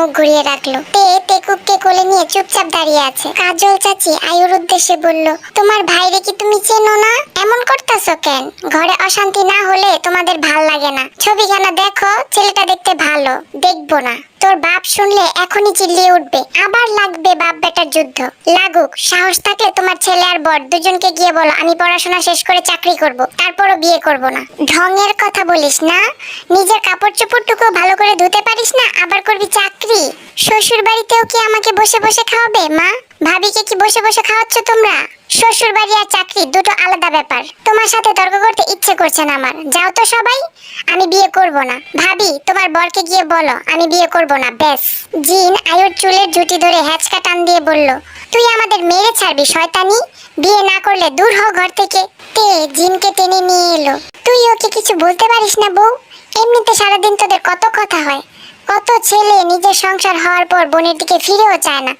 মুখ ঘুরিয়ে রাখল। তে তেকুককে কোলে নিয়ে চুপচাপ দাঁড়িয়ে আছে। কাজল চাচি আয়ুর উদ্দেশ্যে বলল, তোমার ভাইরে কি তুমি চেনো না? এমন করতেছো কেন? ঘরে অশান্তি না হলে তোমাদের ভালো লাগে না। ছবিখানা দেখো, ছেলেটা দেখতে ভালো। দেখব না। তোর বাপ শুনলে এখনই চিল্লিয়ে উঠবে। আবার লাগবে বাপ বেটার যুদ্ধ। লাগুক, সাহস থাকলে তোমার ছেলে আর বর দুজনকে গিয়ে বলো, আমি পড়াশোনা শেষ করে চাকরি করব, তারপরও বিয়ে করব না। ঢঙের কথা বলিস না? নিজের কাপড় চোপড়টুকু ভালো করে ধুতে পারিস না? আবার করবি চাকরি? শ্বশুর বাড়িতেও কি আমাকে বসে বসে খাওয়াবে, মা? ভাবিকে কি বসে বসে খাওয়াচ্ছ তোমরা? শ্বশুর বাড়ি আর চাকরি দুটো আলাদা ব্যাপার। তোমার সাথে তর্ক করতে ইচ্ছে করছে না আমার। যাও তো সবাই, আমি বিয়ে করব না। ভাবি, তোমার বরকে গিয়ে বলো, আমি বিয়ে করব না, ব্যাস। জিন আয়ুর চুলের জুটি ধরে হ্যাচকা টান দিয়ে বলল, তুই আমাদের মেরে ছাড়বি, শয়তানি। বিয়ে না করলে দূর হ ঘর থেকে। তে জিনকে টেনে নিয়ে এলো। তুই ওকে কিছু বলতে পারিস না বউ? এমনিতে সারাদিন তোদের কত কথা হয়। কত ছেলে নিজের সংসার হওয়ার পর বোনের দিকে ফিরেও চায় না।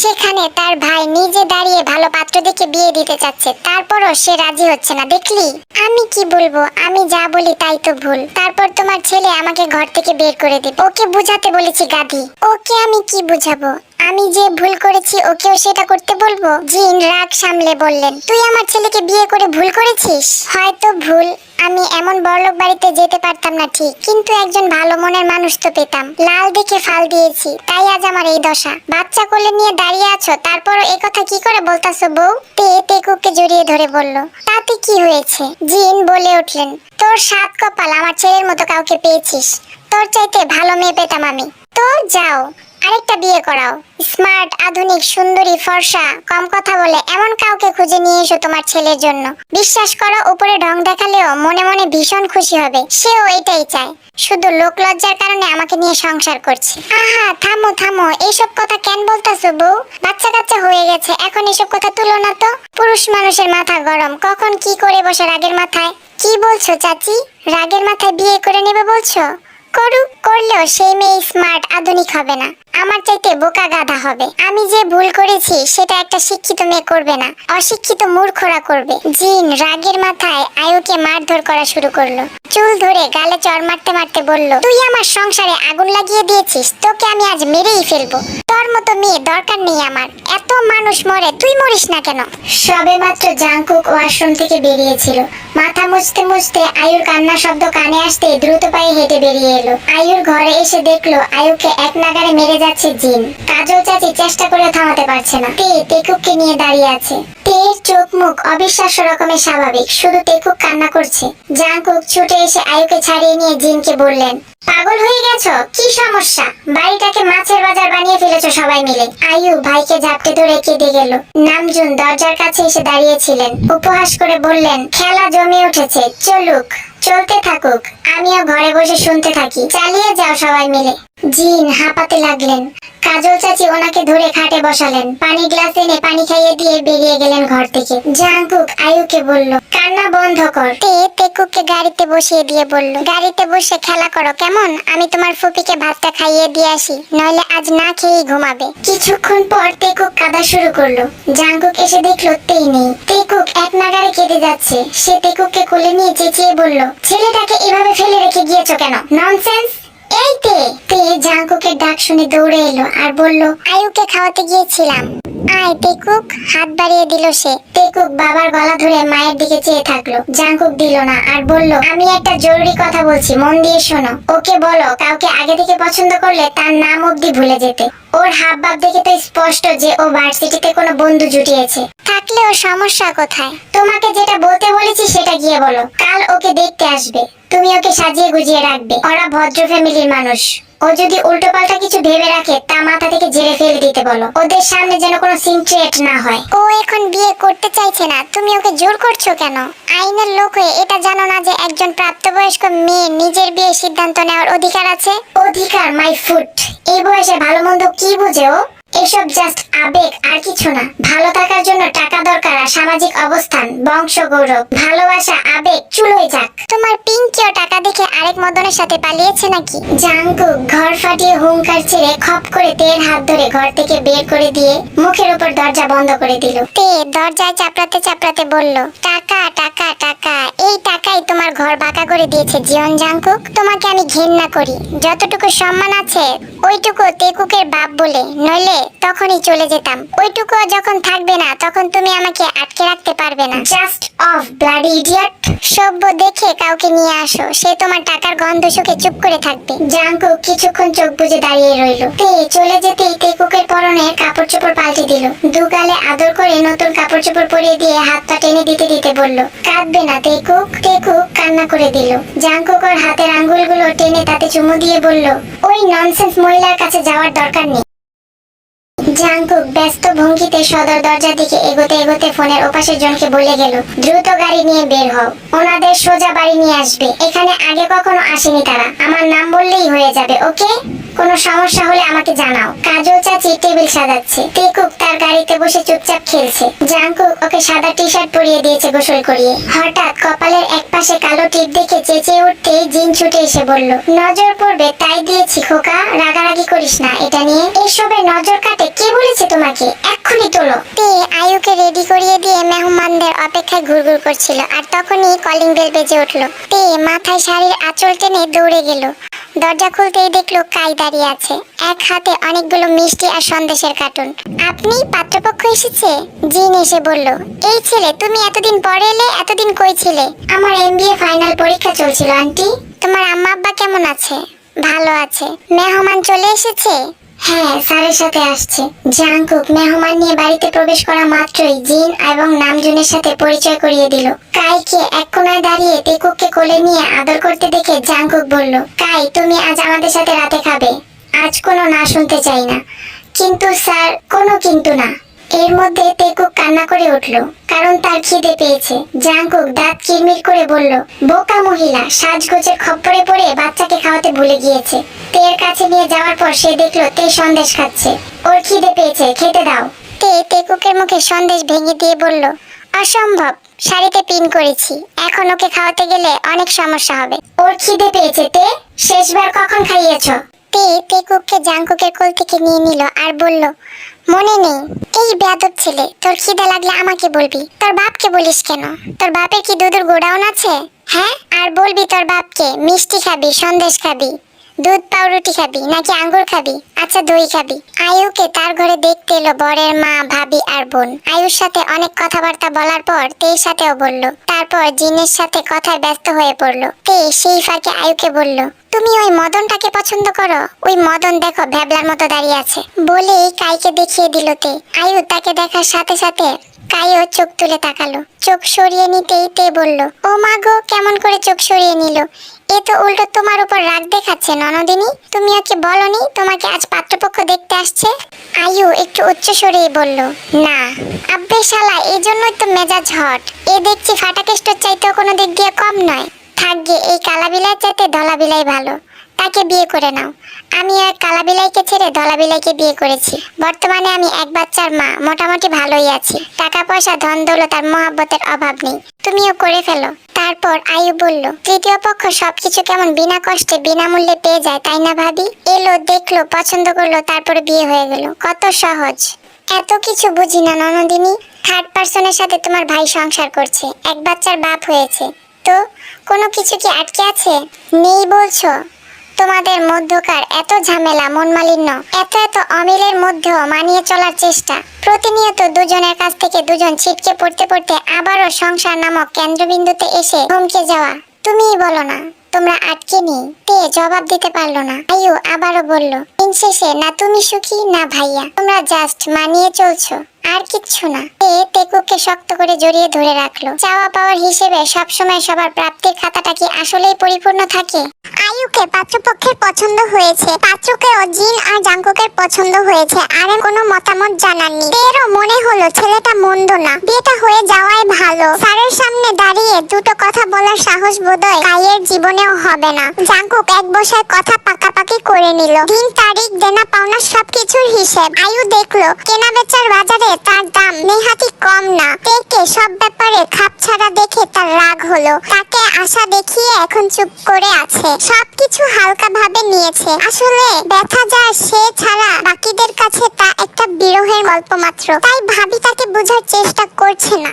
সেখানে তার ভাই নিজে দাঁড়িয়ে ভালো পাত্র দেখে বিয়ে দিতে চাচ্ছে। তারপরও সে রাজি হচ্ছে না। দেখলি? আমি কি বলব? আমি যা বলি তাই তো ভুল। তারপর তোমার ছেলে আমাকে ঘর থেকে বের করে দেবে। ওকে বুঝাতে বলেছি, গাধি। ওকে আমি কি বুঝাবো? আমি যে ভুল করেছি, ওকেও সেটা করতে বলব? জিন, রাগ সামলে বললেন। তুই আমার ছেলেকে বিয়ে করে ভুল করেছিস? হয়তো ভুল। আমি এমন বড়লোক বাড়িতে যেতে পারতাম না ঠিক, কিন্তু একজন ভালো মনের মানুষ তো পেতাম। লাল দেখে ফাল দিয়েছি, তাই আজ আমার এই দশা। বাচ্চা কোলে নিয়ে দাঁড়িয়ে আছো, তারপরও কথা কি করে বলতাছো বউ? তে তেকুকে জড়িয়ে ধরে বলল, তাতে কি হয়েছে? জিন বলে উঠলেন, তোর সাত কপাল আমার ছেলের মতো কাউকে পেয়েছিস। তোর চাইতে ভালো মেয়ে পেতাম আমি। তো যাও। আরেকটা বিয়ে করাও। স্মার্ট, আধুনিক, সুন্দরী, ফর্সা, কম কথা বলে এমন কাউকে খুঁজে নিয়ে এসো তোমার ছেলের জন্য। বিশ্বাস করো, উপরে ঢং দেখালেও মনে মনে ভীষণ খুশি হবে। সেও এটাই চায়। শুধু লোক লজ্জার কারণে আমাকে নিয়ে সংসার করছে। আহা, থামো থামো এইসব কথা কেন বলতাছো বউ? বাচ্চা কাচ্চা হয়ে গেছে, এখন এসব কথা তুলো না তো। পুরুষ মানুষের মাথা গরম, কখন কি করে বসে রাগের মাথায়? কি বলছো চাচি? রাগের মাথায় বিয়ে করে নেবে বলছো? করুক, করলেও সেই মেয়ে স্মার্ট, আধুনিক হবে না। আমার চাইতে বোকা গাধা হবে। আমি যে ভুল করেছি, সেটা একটা শিক্ষিত মেয়ে করবে না। অশিক্ষিত মূর্খরা করবে। জিন রাগের মাথায় আয়ুকে মারধর করা শুরু করল। চুল ধরে গালে চড় মারতে মারতে বলল, তুই আমার সংসারে আগুন লাগিয়ে দিয়েছিস, তোকে আমি আজ মেরেই ফেলব। তোর মতো মেয়ে দরকার নেই আমার। এত মানুষ মরে, তুই মরিস না কেন? সবে মাত্র জাংকুক ওয়াশরুম থেকে বেরিয়েছিল। মাথা মুছতে মুছতে আয়ুর কান্না শব্দ কানে আসতে দ্রুত পায়ে হেঁটে বেরিয়ে এলো। আয়ুর ঘরে এসে দেখল, আয়ুকে এক নাগারে মেরে যাচ্ছে জিন। কাজল চাচি চেষ্টা করে থামাতে পারছে না। তে তেকুককে নিয়ে দাঁড়িয়ে আছে। তের চোখ মুখ অবিশ্বাস্য রকমের স্বাভাবিক। শুধু তেকুক কান্না করছে। জাংকুক ছুটে এসে আয়ুকে ছাড়িয়ে নিয়ে জিনকে বললেন, পাগল হয়ে কি সমস্যা? বাড়িটাকে মাছের বাজার বানিয়ে সবাই মিলে। আয়ু ভাইকে ঝাপটে ধরে কেঁদে গেল। নামজুন দরজার কাছে এসে দাঁড়িয়েছিলেন। উপহাস করে বললেন, খেলা জমে উঠেছে। চলুক, চলতে থাকুক। আমিও ঘরে বসে শুনতে থাকি। চালিয়ে যাও সবাই মিলে। জিন, হাঁপাতে লাগলেন। কাজল চাচি ওনাকে ধরে খাটে বসালেন। পানি গ্লাস এনে পানি খাইয়ে দিয়ে বেরিয়ে গেলেন ঘর থেকে। জাঙ্কুক আয়ুকে বলল, কান্না বন্ধ কর। তে তেকুককে গাড়িতে বসিয়ে দিয়ে বলল, গাড়িতে বসে খেলা করো কেমন? আমি তোমার ফুপিকে ভাতটা খাইয়ে দিয়ে আসি, নইলে আজ না খেয়েই ঘুমাবে। কিছুক্ষণ পর তেকুক কাঁদা শুরু করল। জাঙ্কুক এসে দেখল তেই নেই। তেকুক এক নাগারে কেঁদে যাচ্ছে। সে তেকুককে কোলে নিয়ে চেঁচিয়ে বলল, ছেলেটাকে এভাবে ফেলে রেখে গিয়েছো কেন? ননসেন্স এই তে তে, জাঙ্কুকের ডাক শুনে দৌড়ে এলো আর বলল, আয়ুকে খাওয়াতে গিয়েছিলাম। আয় তেকুক হাত বাড়িয়ে দিল সে। তেকুক বাবার গলা ধরে মায়ের দিকে চেয়ে থাকল। জাঙ্কুক দিল না আর বলল, আমি একটা জরুরি কথা বলছি, মন দিয়ে শোনো। ওকে বলো, কাউকে আগে থেকে পছন্দ করলে তার নাম অব্দি ভুলে যেতে। ওর হাব ভাব দেখে তো স্পষ্ট যে ও ভার্সিটিতে কোনো বন্ধু জুটিয়েছে। থাকলে থাকলেও সমস্যা কোথায়? তোমাকে যেটা বলতে বলেছি সেটা গিয়ে বলো। কাল ওকে দেখতে আসবে। তুমি ওকে সাজিয়ে গুজিয়ে রাখবে। ওরা ভদ্র ফ্যামিলির মানুষ। ও যদি উল্টো পাল্টা কিছু ভেবে রাখে তা মাথা থেকে ঝেড়ে ফেলে দিতে বলো। ওদের সামনে যেন কোনো সিন ক্রিয়েট না হয়। ও এখন বিয়ে করতে চাইছে না। তুমি ওকে জোর করছ কেন? আইনের লোক হয়ে এটা জানো না যে একজন প্রাপ্তবয়স্ক মেয়ে নিজের বিয়ে সিদ্ধান্ত নেওয়ার অধিকার আছে? অধিকার মাই ফুট। এই বয়সে ভালো মন্দ কি বুঝে ও? এসব জাস্ট আবেগ আর কিছু না। ভালো থাকার জন্য টাকা দরকার আর সামাজিক অবস্থান, বংশ, গৌরব। ভালোবাসা, আবেগ চুলোয় যাক। তোমার পিঙ্কিও টাকা দেখে আরেক মদনের সাথে পালিয়েছে নাকি? জাঙ্কু ঘর ফাটিয়ে হুঙ্কার ছেড়ে খপ করে তের হাত ধরে ঘর থেকে বের করে দিয়ে মুখের উপর দরজা বন্ধ করে দিল। তে, দরজায় চাপড়াতে চাপড়াতে বলল, টাকা টাকা টাকা, এই টাকাই তোমার ঘর বাঁকা করে দিয়েছে জীবন জাঙ্কুক তোমাকে আমি ঘেন্না করি। যতটুকু সম্মান আছে, ওইটুকু তেকুকের বাপ বলে। নইলে তখনই চলে যেতাম। ওইটুকু যখন থাকবে না তখন তুমি আমাকে আটকে রাখতে পারবে না। জাস্ট অফ ব্লাডি ইডিয়ট সভ্য দেখে কাউকে নিয়ে আসো সে তোমার টাকার গন্ধ শুকে চুপ করে থাকবে। জাঙ্কুক কিছুক্ষণ চোখ বুজে দাঁড়িয়ে রইল। তে চলে যেতেই তেকুকের পরনের কাপড় চোপড় পাল্টে দিল। দুগালে আদর করে নতুন কাপড় চোপড় পরিয়ে দিয়ে হাতটা টেনে দিতে দিতে বলল কাঁদবে না তেকুক তেকুক কান্না করে দিল। জাঙ্কুক ওর হাতের আঙ্গুলগুলো টেনে তাতে চুমু দিয়ে বলল ওই ননসেন্স মহিলার কাছে যাওয়ার দরকার নেই। জাঙ্কুক ব্যস্ত ভঙ্গিতে সদর দরজার দিকে এগোতে এগোতে ফোনের ওপাশের জনকে বলে গেল, দ্রুত গাড়ি নিয়ে বের হও। ওনাদের সোজা বাড়ি নিয়ে আসবে। এখানে আগে কখনো আসেনি তারা। আমার নাম বললেই হয়ে যাবে, ওকে? কোনো সমস্যা হলে আমাকে জানাও। কাজল চাচি টেবিল সাজাচ্ছে। তেকুক তার গাড়িতে বসে চুপচাপ খেলছে। জাঙ্কুক ওকে সাদা টি শার্ট পরিয়ে দিয়েছে গোসল করিয়ে। হঠাৎ কপালের এক পাশে কালো টিপ দেখে চেঁচিয়ে উঠতে জিন ছুটে এসে বলল, নজর পড়বে, তাই দিয়েছি, খোকা। রাগারাগি করিস না, এটা নিয়ে। এসবে নজর কাটে, কে বলেছে তোমাকে? এক্ষুনি তোলো। তে আয়ুকে রেডি করিয়ে দিয়ে মেহমানদের অপেক্ষায় ঘুরঘুর করছিল আর তখনই কলিং বেল বেজে উঠল। তে মাথায় শাড়ির আঁচল টেনে দৌড়ে গেল। দরজা খুলতেই দেখল কাই দাঁড়িয়ে আছে। এক হাতে অনেকগুলো মিষ্টি আর সন্দেশের কার্টুন। আপনি পাত্রপক্ষ এসেছে? জিন এসে বলল, এই ছেলে, তুমি এতদিন পরে এলে, এতদিন কই ছিলে? আমার এমবিএ ফাইনাল পরীক্ষা চলছিল, আন্টি। তোমার আম্মা আব্বা কেমন আছে? ভালো আছে। মেহমান চলে এসেছে? হ্যাঁ স্যারের সাথে আসছে। জাংকুক মেহমান নিয়ে বাড়িতে প্রবেশ করা মাত্রই জিন এবং নামজুনের সাথে পরিচয় করিয়ে দিল। কাইকে এক কোনায় দাঁড়িয়ে তেকুককে কোলে নিয়ে আদর করতে দেখে জাংকুক বলল, কাই, তুমি আজ আমাদের সাথে রাতে খাবে? আজ কোনো না শুনতে চাই না। কিন্তু স্যার, কোনো কিন্তু না। এর মধ্যে তেকুক কান্না করে উঠল, কারণ তার খিদে পেয়েছে। জাংকুক দাঁত কিরমির করে বলল, বোকা মহিলা, সাজগোজের খপ্পরে পড়ে বাচ্চাকে খাওয়াতে ভুলে গিয়েছে। তের কাছে নিয়ে যাওয়ার পর সে দেখল তে সন্দেশ খাচ্ছে। ওর খিদে পেয়েছে খেতে দাও। তে তেকুকের মুখে সন্দেশ ভেঙে দিয়ে বলল অসম্ভব শাড়িতে পিন করেছি। এখন ওকে খাওয়াতে গেলে অনেক সমস্যা হবে। ওর খিদে পেয়েছে তে? শেষবার কখন খাইয়েছ? তে তেকুককে জাংকুকের কোল থেকে নিয়ে নিল আর বলল মনে নেই এই বেয়াদব ছেলে তোর খিদে লাগলে আমাকে বলবি। তোর বাপকে বলিস কেন? তোর বাপের কি দুধের গোডাউন আছে? হ্যাঁ? আর বলবি তোর বাপকে মিষ্টি খাবি সন্দেশ খাবি। দুধ পাউরুটি খাবি নাকি আঙ্গুর খাবি? আচ্ছা দই খাবি। আয়ুকে তার ঘরে দেখতে এলো বরের মা, ভাবি আর বোন। আয়ুর সাথে অনেক কথাবার্তা বলার পর তের সাথেও বলল। তারপর জিনের সাথে কথায় ব্যস্ত হয়ে পড়ল। তে সেই ফাঁকে আয়ুকে বলল, তুমি ওই মদনটাকে পছন্দ করো? ওই মদন দেখো ভ্যাবলার মতো দাঁড়িয়ে আছে। বলেই কাইকে দেখিয়ে দিল তে। আয়ু তাকে দেখার সাথে সাথে কাইও চোখ তুলে তাকালো। চোখ সরিয়ে নিতেই তে বলল, ও মা গো, কেমন করে চোখ সরিয়ে নিল? এ তো উল্টো তোমার উপর রাগ দেখাচ্ছে, ননদিনী। তুমি ওকে বলনি? তোমাকে আজ পাত্রপক্ষ দেখতে আসছে? আয়ু একটু উচ্চ সরেই বলল, না। আব্বে শালা, এই জন্যই তো মেজাজ হট। এ দেখছি ফাটাকেষ্টর চাইতেও কোনো দিক দিয়ে কম নয়। থাকবে এই কালা বিলাই চাইতে ধলা বিলাই ভালো। তাকে বিয়ে করে নাও। আমি আর কালা বিলাইকে ছেড়ে ধলা বিলাইকে বিয়ে করেছি। বর্তমানে আমি এক বাচ্চার মা, মোটামুটি ভালোই আছি। টাকা পয়সা ধন দৌলত আর মহাব্বতের অভাব নেই। তুমিও করে ফেলো। তারপর আয়ু বলল, তৃতীয় পক্ষ সবকিছু কেমন বিনা কষ্টে বিনামূল্যে পেয়ে যায়, তাই না ভাবি? এলো, দেখল, পছন্দ করল, তারপরে বিয়ে হয়ে গেল। কত সহজ। এত কিছু বুঝি না ননদিনী। থার্ড পার্সনের সাথে তোমার ভাই সংসার করছে। এক বাচ্চার বাপ হয়েছে। তো কোনো কিছু কি আটকে আছে? নেই বলছো? তোমাদের মধ্যকার এত ঝামেলা, মন মালিন্য। এত এত অমিলের মধ্যেও মানিয়ে চলার চেষ্টা। প্রতিনিয়ত দুজনের কাছ থেকে দুজন ছিটকে পড়তে পড়তে আবারও সংসার নামক কেন্দ্রবিন্দুতে এসে থমকে যাওয়া। তুমিই বলো না, তোমরা আটকে নেই। তে জবাব দিতে পারল না। আয়ু আবারও বলল, দিন শেষে না তুমি সুখী, না ভাইয়া। তোমরা জাস্ট মানিয়ে চলছো। আর কিচ্ছু না। তে তেকুকে শক্ত করে জড়িয়ে ধরে রাখল। চাওয়া পাওয়ার হিসেবে সবসময় সবার প্রাপ্তির খাতাটা কি আসলেই পরিপূর্ণ থাকে? আয়ুকে পাত্রপক্ষের পছন্দ হয়েছে। পাত্রকে ও জিন আর জাঙ্কুকের পছন্দ হয়েছে। আর কোনো মতামত জানাননি তেরও মনে হলো ছেলেটা মন্দ না। বিয়েটা হয়ে যাওয়াই ভালো। স্যারের সামনে দাঁড়িয়ে দুটো কথা বলার সাহস বোধহয় কাইয়ের জীবনেও হবে না। জাঙ্কুক এক বসায় কথা পাকাপাকি করে নিল। দিন, তারিখ, দেনা, পাওনা সবকিছুর হিসেব। আয়ু দেখল কেনা বেচার বাজারে তার দাম নেহাতি কম না। তেকে সব ব্যাপারে খাপ ছাড়া দেখে তার রাগ হলো। তাকে আশা দেখিয়ে এখন চুপ করে আছে। সবকিছু হালকা ভাবে নিয়েছে। আসলে ব্যথা যা সে ছাড়া বাকিদের কাছে তা একটা বিরহের গল্প মাত্র। তাই ভাবি তাকে বোঝার চেষ্টা করছে না।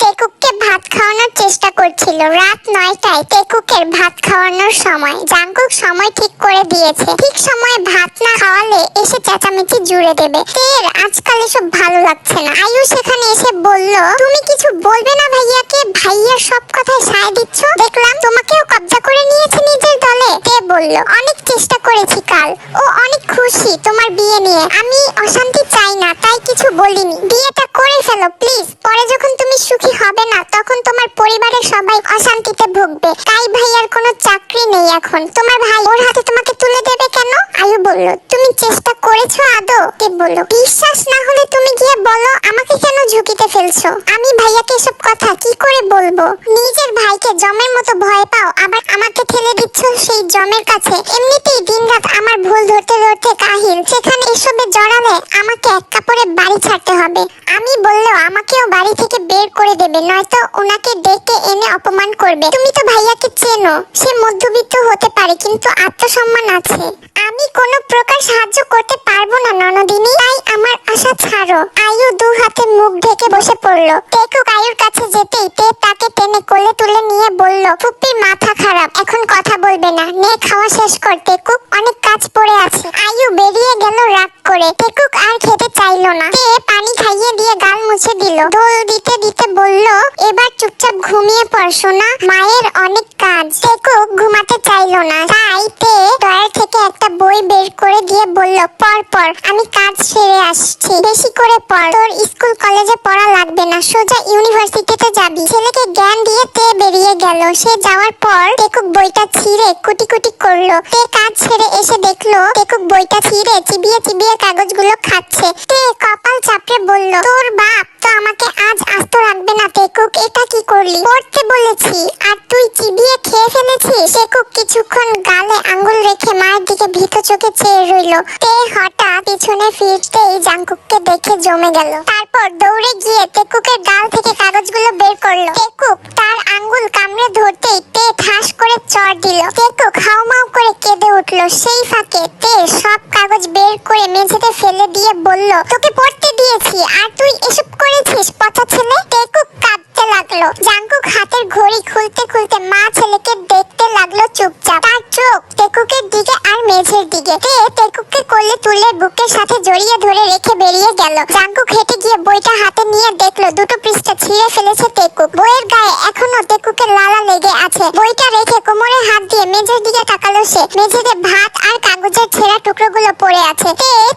টেকুককে ভাত খাওয়ানোর চেষ্টা করছিল। রাত নয়টায় টেকুকের ভাত খাওয়ানোর সময়। জাঙ্কুক সময় ঠিক করে দিয়েছে। ঠিক সময়ে ভাত না খাওয়ালে এসে চেঁচামেচি জুড়ে দেবে। তের আজকাল এসব ভালো লাগছে না। আয়ু সেখানে এসে বলল, তুমি কিছু বলবে না ভাইয়াকে? ভাইয়ার সব কথায় সায় দিচ্ছ? দেখলাম তোমাকেও কবজা করে নিয়েছে নিজের দলে। তে বলল, অনেক চেষ্টা করেছি কাল। ও অনেক খুশি তোমার বিয়ে নিয়ে। আমি অশান্তি চাই না, তাই কিছু বলিনি। বিয়েটা করে ফেলো, প্লিজ। পরে যখন তুমি সুখী হবে না, তখন তোমার পরিবারের সবাই অশান্তিতে ভুগবে। তাই ভাইয়ার কোনো চাকরি নেই এখন। তোমার ভাই ওর হাতে তোমাকে তুলে দেবে কেন? আয়ু বলল, তুমি চেষ্টা করেছ আদৌ? তে বলল, বিশ্বাস না হলে তুমি গিয়ে বলো, আমাকে কেন ঝুঁকিতে ফেলছো? আমি ভাইয়াকে এসব কথা কি করে বলব? নিজের ভাইকে জমের মতো ভয় পাও, আবার আমাকে ঠেলে দিচ্ছ সেই জমের কাছে। এমনিতেই দিন রাত আমার ভুল ধরতে ধরতে কাহিল সেখানে এসবে জড়ালে আমাকে এক কাপড়ে বাড়ি ছাড়তে হবে। আমি বললেও আমাকেও বাড়ি থেকে বের করে দেবে, নয়তো ওনাকে ডেকে এনে অপমান করবে। তুমি তো ভাইয়াকে চেনো, সে মধ্যবিত্ত হতে পারে, কিন্তু আত্মসম্মান আছে। আমি কোনো প্রকার সাহায্য করতে পারব না ননদিনী, তাই আমার আশা ছাড়ো। আয়ু দু হাতে মুখ ঢেকে বসে পড়ল। টেকুক আয়ুর কাছে যেতেই তে তাকে টেনে কোলে তুলে নিয়ে বলল ফুপ্পির মাথা খারাপ, এখন কথা বলবে না। নে, খাওয়া শেষ কর, টেকুক, অনেক কাজ পড়ে আছে। আয়ু বেরিয়ে গেল রাগ করে। টেকুক আর খেতে চাইলো না। তে পানি খাইয়ে দিয়ে গাল মুছে দিল। ঢোল দিতে দিতে বলল, এবার চুপচাপ ঘুমিয়ে পড় সোনা, মায়ের অনেক কাজ। টেকুক ঘুমাতে চাইলো না। তাই তে ডয়ার থেকে একটা বই বের করে দিয়ে বলল পর পর আমি কাজ সেরে আসছি। বেশি করে পড়। তোর স্কুল কলেজে পড়া লাগবে না, সোজা ইউনিভার্সিটিতে যাবি। ছেলেকে জ্ঞান দিয়ে তে বেরিয়ে গেল। সে যাওয়ার পর টেকুক বইটা ছিঁড়ে কুটি কুটি করল। তে কাজ ছেড়ে এসে দেখল, টেকুক বইটা ছিঁড়ে চিবিয়ে চিবিয়ে কাগজগুলো খাচ্ছে। তে কপাল চাপড়ে বলল, তোর বাপ তো আমাকে আজ আস্ত রাখবে না টেকুক এটা কি করলি? পড়তে বলেছি, আর তুই চিবিয়ে খেয়ে ফেলেছিস? টেকুক কিছুক্ষণ গালে আঙ্গুল রেখে মায়ের দিকে ভীত চোখে চেয়ে রইল। তে হঠাৎ পিছনে ফিরতেই জাঙ্কুককে দেখে জমে গেল। তারপর দৌড়ে গিয়ে টেকুকের গাল থেকে কাগজগুলো বের করল। টেকুক তার আঙ্গুল কামড়ে ধরতেই তে ঠাস করে চড় দিল। টেকুক হাউমাউ করে কেঁদে উঠল। সেই ফাঁকে তে সব কাগজ বের করে মেঝেতে ফেলে দিয়ে বলল, তোকে পড়তে দিয়েছি, আর তুই এসব করেছিস পথা ছেলে? টেকুক কাঁদতে লাগল। জাঙ্কুক হাতের ঘড়ি খুলতে খুলতে মা ছেলেকে দেখতে লাগল চুপচাপ। তার চোখ টেকুকের দিকে আর মেঝের দিকে। তে টেকুককে কোলে তুলে বুকের সাথে জড়িয়ে ধরে রেখে বেরিয়ে গেল। জাঙ্কুক হেঁটে গিয়ে বইটা হাতে নিয়ে দেখল, দুটো পৃষ্ঠা ছিঁড়ে ফেলেছে টেকুক বইয়ের গায়ে এখনও টেকুকের লালা লেগে আছে। বইটা রেখে কোমরে হাত দিয়ে মেঝের দিকে তাকালো সে। মেঝেতে ভাত আর কাগজের ছেঁড়া টুকরোগুলো পড়ে আছে।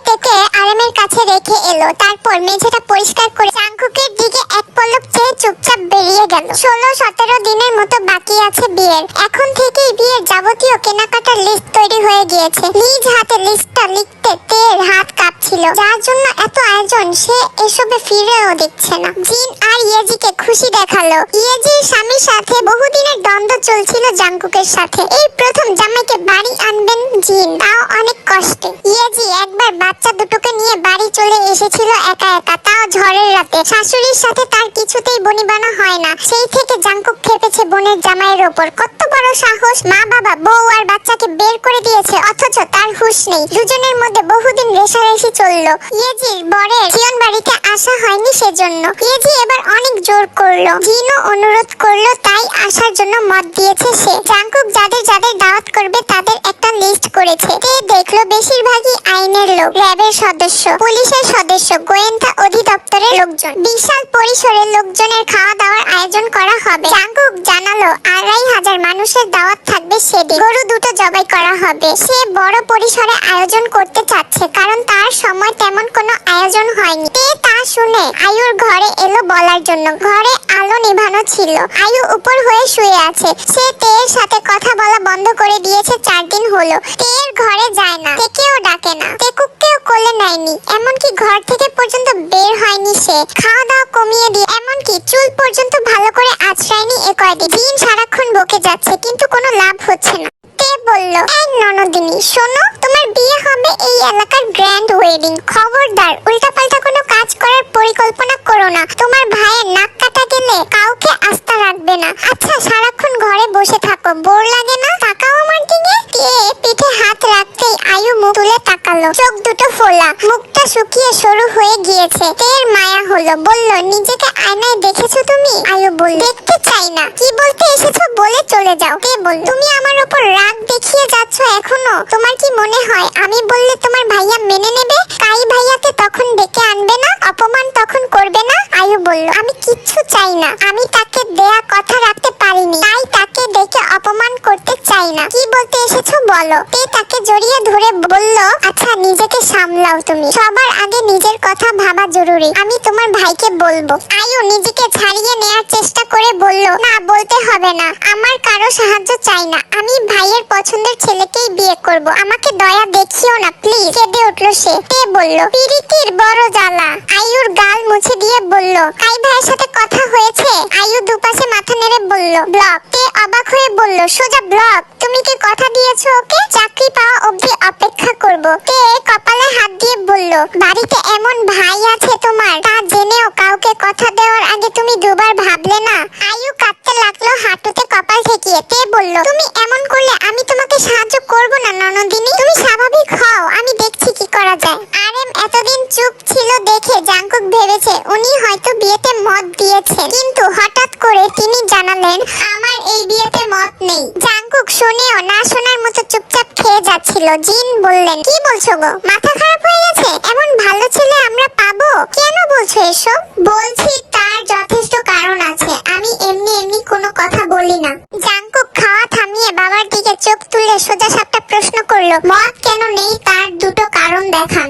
তেকে আরামের কাছে রেখে এলো। তারপর মেঝেটা পরিষ্কার করে জাঙ্কুকের দিকে এক পলক চেয়ে চুপচাপ বেরিয়ে গেল। ষোলো, সতেরো দিনের মতো বাকি আছে বিয়ের। এখন থেকেই বিয়ের যাবতীয় কেনাকাটার লিস্ট তৈরি হয়ে গিয়েছে। নিজ হাতে লিস্টটা লিখতে তের হাত কাঁপছিল। যার জন্য এত আয়োজন, সে এসবে ফিরেও দেখছে না। জিন আর ইয়েজিকে খুশি দেখাল। ইয়েজির স্বামীর সাথে বহুদিনের দ্বন্দ্ব চলছিল জাঙ্কুকের সাথে। এই প্রথম জামাইকে বাড়ি আনবেন জিন তাও অনেক কষ্টে। ইয়েজি একবার বাচ্চা দুটোকে নিয়ে বাড়ি চলে এসেছিল একা একা, তাও ঝড়ের রাতে। শাশুড়ির সাথে তার কিছুতেই বনিবানা হয় না। সেই থেকে জাঙ্কুক খেপেছে বোনের জামাইয়ের ওপর। কত বড় সাহস, মা বাবা, বউ আর বাচ্চাকে বের করে দিয়েছে, অথচ তার হুঁশ নেই। দুজনের মধ্যে বহুদিন রেশারেশি চলল। ইয়েজির বরের জিয়ন বাড়িতে আসা হয়নি সেজন্য। ইয়েজি এবার অনেক জোর করল জিনও অনুরোধ করল, তাই আসার জন্য মত দিয়েছে সে। জাঙ্কুক যাদের যাদের দাওয়াত করবে, তাদের একটা লিস্ট করেছে। কে দেখল বেশিরভাগই আইনের লোক র্যাবের সদস্য পুলিশের সদস্য গোয়েন্দা অধিদপ্তরের লোকজন। বিশাল পরিসরে লোকজনের খাওয়া দাওয়ার আয়োজন করা হবে। জাঙ্কুক জানালো, আড়াই হাজার মানুষের দাওয়াত থাকবে সেদিন। গরু দুটো জবাই করা হবে। সে বড় পরিসরে আয়োজন করতে চাচ্ছে, কারণ তার সময় তেমন কোনো আয়োজন হয়নি। তে তা শুনে আয়ুর ঘরে এলো বলার জন্য। ঘরে আলো নিভানো ছিল। আয়ু উপর হয়ে শুয়ে আছে। সে তের সাথে কথা বলা বন্ধ করে দিয়েছে চার দিন হলো। তের ঘরে যায় না। তেকেও ডাকে না। তেকুককেও কোলে নেয়নি। এমনকি ঘর থেকে পর্যন্ত বের হয়নি সে। খাওয়া দাওয়া কমিয়ে দিয়ে, এমনকি চুল পর্যন্ত ভালো করে আছড়ায়নি এ কয়দিন। দিন সারাক্ষণ বকে যাচ্ছে, কিন্তু কোনো লাভ হচ্ছে না তে বলল এই ননদিনী শোনো তোমার হবে এই এলাকার গ্র্যান্ড ওয়েডিং খবরদার উল্টাপাল্টা কোনো কাজ করার পরিকল্পনা করো না তোমার ভাইয়ের নাক কাটা গেলে কাউকে আস্থা রাখবে না আচ্ছা সারাক্ষণ ঘরে বসে থাকো বোর লাগে না তাকাও আমার দিকে কে পিঠে হাত রাখতেই আয়ু মুখ তুলে তাকালো চোখ দুটো ফোলা মুখটা শুকিয়ে সরু হয়ে গিয়েছে তের মায়া হলো বলল নিজেকে আয়নায় দেখেছ তুমি আয়ু বলল দেখতে চাই না কি বলতে এসেছ? বলে চলে যাও। কে বল তুমি আমার উপর রাগ দেখিয়ে যাচ্ছ এখনও? তোমার কি মনে হয়? আমি বললে তোমার ভাইয়া মেনে নেবে? আয়ু বলল, আমি কিচ্ছু চাই না। আমি তাকে দেয়া কথা রাখতে পারিনি। তাই তাকে ডেকে অপমান করতে চাই না। কি বলতে এসেছ বলো? তে তাকে জড়িয়ে ধরে বলল আচ্ছা নিজেকে সামলাও তুমি। সবার আগে নিজের কথা ভাবা জরুরি। আমি তোমার ভাইকে বলব। আয়ু নিজেকে ছাড়িয়ে নেয়ার চেষ্টা করে বলল, না, বলতে হবে না। আমার কারও সাহায্য চাই না। আমি ভাইয়ের পছন্দের ছেলেকেই বিয়ে করব। আমাকে দয়া দেখিও না, প্লিজ। কেঁদে উঠল সে। তে বলল, পিরিতির বড় জ্বালা। আয়ুর গাল মুছে দিয়ে বলল কাই ভাইয়ের সাথে কথা হয়েছে? আয়ু দুপাশে মাথা নেড়ে বলল, ব্লক। কে অবাক হয়ে বলল, সোজা ব্লক, তুমি কি কি মাথা খারাপ হয়ে গেছে? এমন ভালো ছেলে আমরা পাবো? কেন বলছো এসব? বলছি, তার যথেষ্ট কারণ আছে। আমি এমনি এমনি কোনো কথা বলি না। খাওয়া থামিয়ে বাবার দিকে চোখ তুলে সোজা সাপটা প্রশ্ন করল কেন নেই? তার দুটো কারণ দেখান।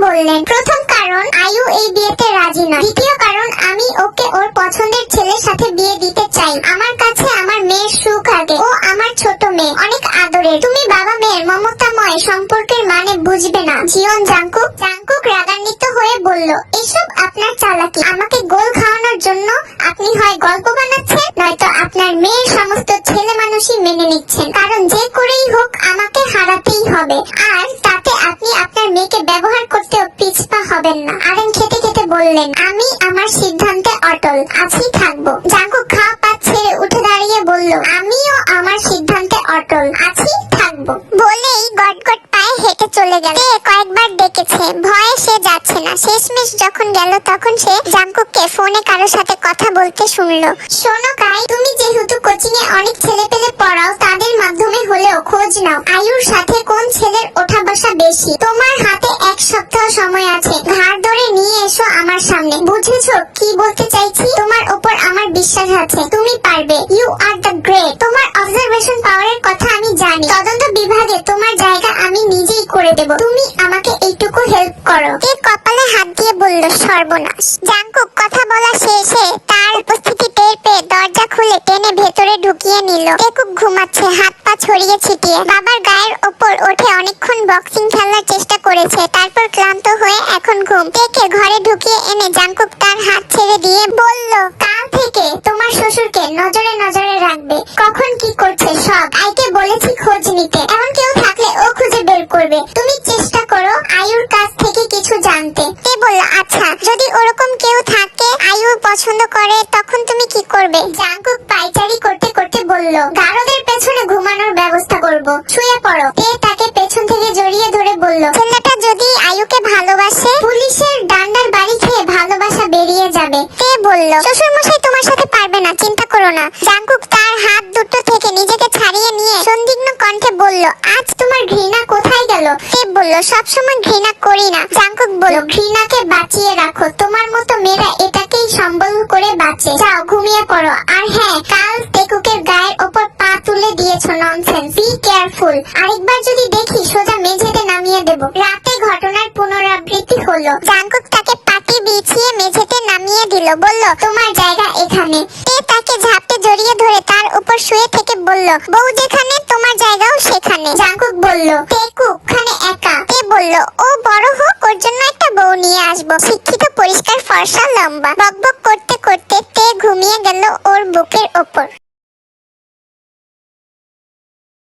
বললেন, প্রথম কারণ, আয়ু এই বিয়েতে রাজি নয় দ্বিতীয় কারণ, আমি ওকে ওর পছন্দের ছেলের সাথে বিয়ে দিতে চাই। আমার কাছে আমার মেয়ের সুখ আগে। ও আমার ছোট মেয়ে, অনেক আদরের। তুমি বাবা মেয়ের মমতাময় সম্পর্কের মানে বুঝবে না। জীবন জাঙ্কুক জাঙ্কুক রাগান্বিত হয়ে বলল, এসব আপনার চালাকি। আমাকে গোল খাওয়ানোর জন্য আপনি হয় গল্প বানাচ্ছেন, নয়তো আপনার মেয়ের সমস্ত ছেলে মানুষই মেনে নিচ্ছেন। কারণ যে করেই হোক আমাকে হারাতেই হবে। আর তাতে আপনি আপনার মেয়েকে ব্যবহার করতেও পিছপা হবেন না। আরেন খেতে খেতে বললেন, আমি আমার সিদ্ধান্তে অটল, আছি থাকব। জাঙ্কুক খাওয়া পাত ছেড়ে উঠে দাঁড়িয়ে বলল, আমিও আমার সিদ্ধান্তে অটল, আছি, থাকব। বলেই গটগট পায়ে হেঁটে চলে গেল। তে কয়েকবার ডেকেছে, ভয়ে সে যাচ্ছে না। শেষমেশ যখন গেল, তখন সে জাঙ্কুককে ফোনে কারোর সাথে কথা বলতে শুনলো। শোনো কাই তুমি যেহেতু কোচিং এ অনেক ছেলে পেলে পড়াও, তাদের মাধ্যমে হলেও খোঁজ নাও। আয়ুর সাথে কোন ছেলের ওঠা বসা বেশি? তোমার হাতে এক সপ্তাহ সময় আছে। ঘাড় ধরে নিয়ে এসো আমার সামনে। বুঝেছ কি বলতে চাইছি? তোমার ওপর আমার বিশ্বাস আছে। তুমি পারবে। ইউ আর দ্য গ্রেট তোমার অবজারভেশন পাওয়ারের কথা আমি জানি। তদন্ত বিভাগে তোমার জায়গা আমি নিজেই করে দেব। তুমি আমাকে এইটুকু হেল্প করো। কে কপালে হাত দিয়ে বলল, সর্বনাশ। জাঙ্কুক কথা বলা শেষে তার উপস্থিতি টের পেয়ে দরজা খুলে টেনে ভেতরে ঢুকিয়ে নিল। টেকুক ঘুমাচ্ছে, হাত পা ছড়িয়ে ছিটিয়ে। বাবার গায়ের ওপর ওঠে অনেকক্ষণ বক্সিং খেলার চেষ্টা করেছে, তারপর ক্লান্ত হয়ে এখন ঘুম। টেকে ঘরে ঢুকিয়ে এনে জাঙ্কুক তার হাত ছেড়ে দিয়ে বলল, কাল থেকে তোমার শ্বশুরকে নজরে নজরে রাখবে। কখন কি করছে সব? আইকে বলেছি খোঁজ নিতে। পছন্দ করে, তখন তুমি কি করবে? জাঙ্কুক পাইচারি করতে করতে বলল, গারদের পেছনে ঘুমানোর ব্যবস্থা করব। শুয়ে পড়ো। তে তাকে পেছন থেকে জড়িয়ে ধরে বলল, ছেলেটা যদি আয়ুকে ভালোবাসে, পুলিশের ডান্ডার বাড়ি খেয়ে ভালোবাসা বেরিয়ে যাবে। তে বলল শ্বশুর মশাই তোমার সাথে পারবে না, চিন্তা করো না। জাঙ্কুক তার হাত দুটো থেকে নিজেকে ছাড়িয়ে নিয়ে সন্দিগ্ন কণ্ঠে বলল, আজ তোমার ঘৃণা কোথায় গেল? তে বলল, সবসময় ঘৃণা করি না। জাঙ্কুক বলল, ঘৃণাকে বাঁচিয়ে রাখো। তোমার তুলে ননসেন্স বি কেয়ারফুল আরেকবার যদি দেখি, সোজা মেঝেতে নামিয়ে দেব। রাতে ঘটনার পুনরাবৃত্তি হলো। জাঙ্কুক তাকে পাটি বিছিয়ে মেঝেতে নামিয়ে দিল, বলল, তোমার জায়গা এখানে। তে তাকে ঝাপটে জড়িয়ে ধরে তার উপর শুয়ে থেকে বলল, বউ যেখানে, তোমার জায়গাও সেখানে। জাঙ্কুক বলল টেকু ওখানে একা। তে বলল, ও বড় হোক, ওর জন্য একটা বউ নিয়ে আসব। শিক্ষিত পরিষ্কার ফর্সা লম্বা। বকবক করতে করতে তে ঘুমিয়ে গেল ওর বুকের ওপর।